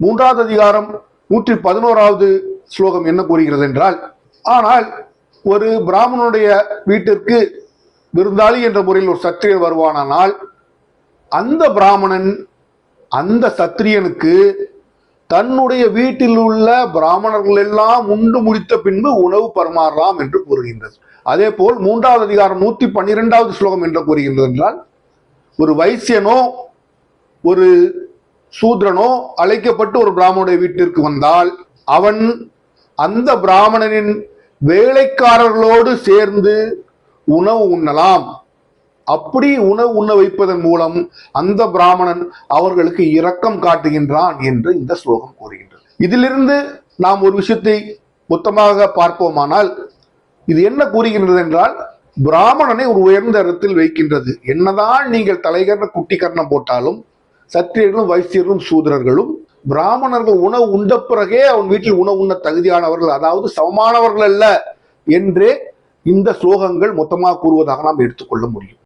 மூன்றாவது அதிகாரம் நூற்றி பதினோராவது ஸ்லோகம் என்ன கூறுகிறது என்றால் ஆனால் ஒரு பிராமணனுடைய வீட்டிற்கு விருந்தாளி என்ற முறையில் ஒரு சத்திரியன் வருவானானால் அந்த பிராமணன் அந்த சத்திரியனுக்கு தன்னுடைய வீட்டில் உள்ள பிராமணர்கள் எல்லாம் உண்டு முடித்த பின்பு உணவு பரிமாறலாம் என்று கூறுகின்றது. அதே போல் மூன்றாவது அதிகாரம் நூத்தி பன்னிரெண்டாவது ஸ்லோகம் என்று கூறுகின்றது என்றால் ஒரு வைசியனோ ஒரு சூத்ரனோ அழைக்கப்பட்டு ஒரு பிராமணனுடைய வீட்டிற்கு வந்தால் அவன் அந்த பிராமணனின் வேலைக்காரர்களோடு சேர்ந்து உணவு உண்ணலாம். அப்படி உணவு உண்ண வைப்பதன் மூலம் அந்த பிராமணன் அவர்களுக்கு இரக்கம் காட்டுகின்றான் என்று இந்த ஸ்லோகம் கூறுகின்றது. இதிலிருந்து நாம் ஒரு விஷயத்தை மொத்தமாக பார்ப்போமானால் இது என்ன கூறுகின்றது என்றால் பிராமணனை ஒரு உயர்ந்த இடத்தில் வைக்கின்றது. என்னதான் நீங்கள் தலைகர்ண குட்டி கர்ணம் போட்டாலும் சத்திரியர்களும் வைசியர்களும் சூதரர்களும் பிராமணர்கள் உணவு உண்ட பிறகே அவன் வீட்டில் உணவு உண்ண தகுதியானவர்கள் அதாவது சமமானவர்கள் அல்ல என்றே இந்த ஸ்லோகங்கள் மொத்தமாக கூறுவதாக நாம் எடுத்துக்கொள்ள முடியும்.